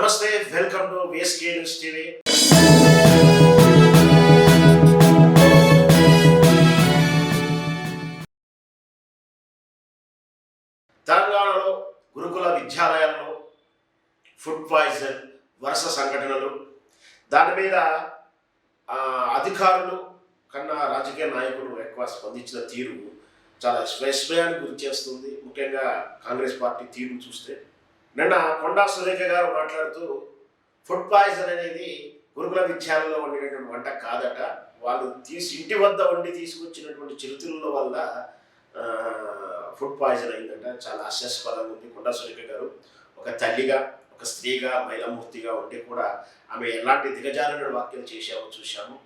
నమస్తే welcome to VSK news TV. తెలంగాణలో గురుకుల విద్యాలయాల్లో ఫుడ్ పాయిజన్ వరుస సంఘటనలు. దాని మీద అధికారులు కన్నా రాజకీయ నాయకులు ఎక్కువ స్పందించిన తీరు చాలా విస్మయానికి గురి చేస్తుంది ముఖ్యంగా కాంగ్రెస్ పార్టీ తీరు చూస్తే. నిన్న కొండా సురేఖ గారు మాట్లాడుతూ ఫుడ్ పాయిజన్ అనేది గురుకుల విద్యాలయంలో వండినటువంటి వంట కాదట. వాళ్ళు తీసి ఇంటి వద్ద వండి తీసుకొచ్చినటువంటి చిరుతిళ్ళ వల్ల ఫుడ్ పాయిజన్ అయిందంట. చాలా హాస్యాస్పదంగా ఉంది. కొండా సురేఖ గారు ఒక తల్లిగా ఒక స్త్రీగా మహిళామూర్తిగా ఉండి కూడా ఆమె ఎలాంటి దిగజారిన వాక్యాలు చేశామో చూశాము.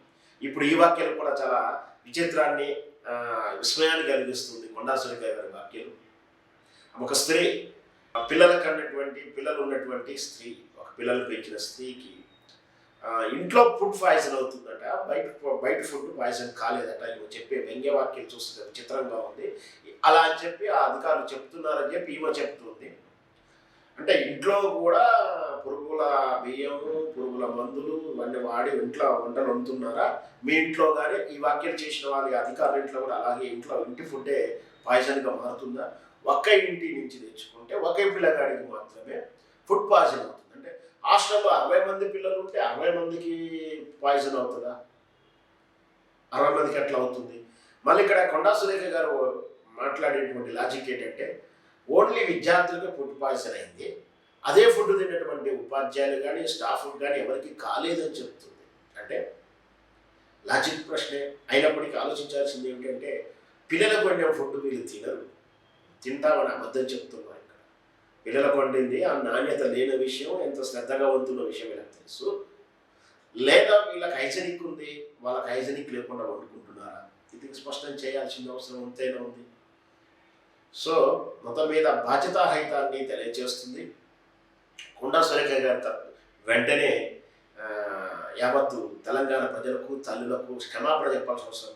ఇప్పుడు ఈ వాక్యాలు కూడా చాలా విచిత్రాన్ని విస్మయాన్ని కలిగిస్తుంది కొండా సురేఖ గారి వాక్యాలు. ఒక స్త్రీ పిల్లలకు అన్నటువంటి పిల్లలు ఉన్నటువంటి స్త్రీ ఒక పిల్లలు పెంచిన స్త్రీకి ఇంట్లో ఫుడ్ పాయిజన్ అవుతుందట బయట బయట ఫుడ్ పాయిజన్ కాలేదట. ఇవి చెప్పే వ్యంగ్యవాక్యం చూస్తే విచిత్రంగా ఉంది. అలా అని చెప్పి ఆ అధికారులు చెప్తున్నారని చెప్పి ఈమె చెప్తుంది. అంటే ఇంట్లో కూడా పురుగుల బియ్యము పురుగుల మందులు ఇవన్నీ వాడి ఇంట్లో వంటలు వండుతున్నారా? మీ ఇంట్లో కానీ ఈ వాక్యాలు చేసిన వాళ్ళ అధికారుల ఇంట్లో కూడా అలాగే ఇంట్లో ఇంటి ఫుడ్డే పాయిజన్గా మారుతుందా? ఒక్క ఇంటి నుంచి తెచ్చుకుంటే ఒకే పిల్లగాడికి మాత్రమే ఫుడ్ పాయిజన్ అవుతుంది. అంటే హాస్టల్లో అరవై మంది పిల్లలు ఉంటే అరవై మందికి పాయిజన్ అవుతుందా? అరవై మందికి ఎట్లా అవుతుంది? మళ్ళీ ఇక్కడ కొండా సురేఖ గారు మాట్లాడేటువంటి లాజిక్ ఏంటంటే ఓన్లీ విద్యార్థులకు ఫుడ్ పాయిజన్ అయింది. అదే ఫుడ్ తిన్నటువంటి ఉపాధ్యాయులు కానీ స్టాఫ్ కానీ ఎవరికి కాలేదని చెప్తుంది. అంటే లాజిక్ ప్రశ్నే. అయినప్పటికీ ఆలోచించాల్సింది ఏమిటంటే పిల్లలకు వండిన ఫుడ్ వీళ్ళు తినరు. తింటామని అబద్ధం చెప్తున్నారు ఇక్కడ. పిల్లలకు వండింది ఆ నాణ్యత లేని విషయం ఎంత శ్రద్ధగా వంతున్న విషయం వీళ్ళకి తెలుసు. లేదా వీళ్ళకి హైజనిక్ ఉంది వాళ్ళకి హైజనిక్ లేకుండా వండుకుంటున్నారా? ఇది స్పష్టం చేయాల్సిన అవసరం ఉంటేనే ఉంది. సో మొత్తం మీద బాధ్యతారహితాన్ని తెలియజేస్తుంది. కొండా సురేఖ గారు వెంటనే యావత్తు తెలంగాణ ప్రజలకు తల్లులకు క్షమాపణ చెప్పాల్సిన అవసరం